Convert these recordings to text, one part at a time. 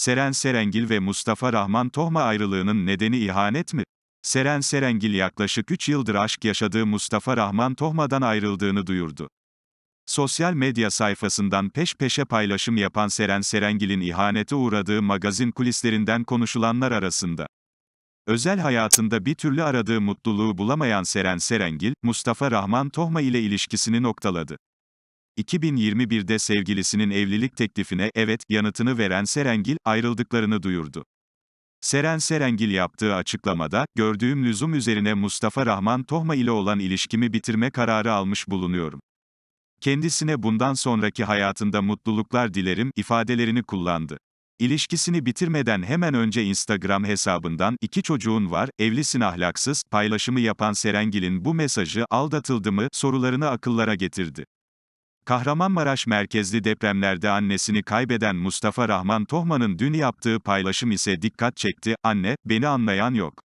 Seren Serengil ve Mustafa Rahman Tohma ayrılığının nedeni ihanet mi? Seren Serengil yaklaşık 3 yıldır aşk yaşadığı Mustafa Rahman Tohma'dan ayrıldığını duyurdu. Sosyal medya sayfasından peş peşe paylaşım yapan Seren Serengil'in ihanete uğradığı magazin kulislerinden konuşulanlar arasında. Özel hayatında bir türlü aradığı mutluluğu bulamayan Seren Serengil, Mustafa Rahman Tohma ile ilişkisini noktaladı. 2021'de sevgilisinin evlilik teklifine evet yanıtını veren Serengil, ayrıldıklarını duyurdu. Seren Serengil yaptığı açıklamada, gördüğüm lüzum üzerine Mustafa Rahman Tohma ile olan ilişkimi bitirme kararı almış bulunuyorum. Kendisine bundan sonraki hayatında mutluluklar dilerim ifadelerini kullandı. İlişkisini bitirmeden hemen önce Instagram hesabından iki çocuğun var, evlisin ahlaksız paylaşımı yapan Serengil'in bu mesajı aldatıldı mı sorularını akıllara getirdi. Kahramanmaraş merkezli depremlerde annesini kaybeden Mustafa Rahman Tohman'ın dün yaptığı paylaşım ise dikkat çekti, anne, beni anlayan yok.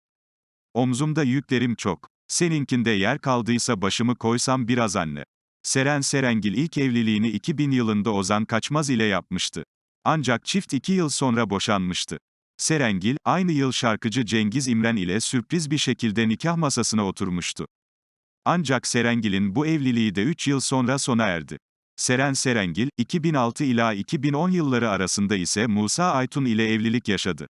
Omzumda yüklerim çok. Seninkinde yer kaldıysa başımı koysam biraz anne. Seren Serengil ilk evliliğini 2000 yılında Ozan Kaçmaz ile yapmıştı. Ancak çift iki yıl sonra boşanmıştı. Serengil, aynı yıl şarkıcı Cengiz İmren ile sürpriz bir şekilde nikah masasına oturmuştu. Ancak Serengil'in bu evliliği de 3 yıl sonra sona erdi. Seren Serengil, 2006 ila 2010 yılları arasında ise Musa Aytun ile evlilik yaşadı.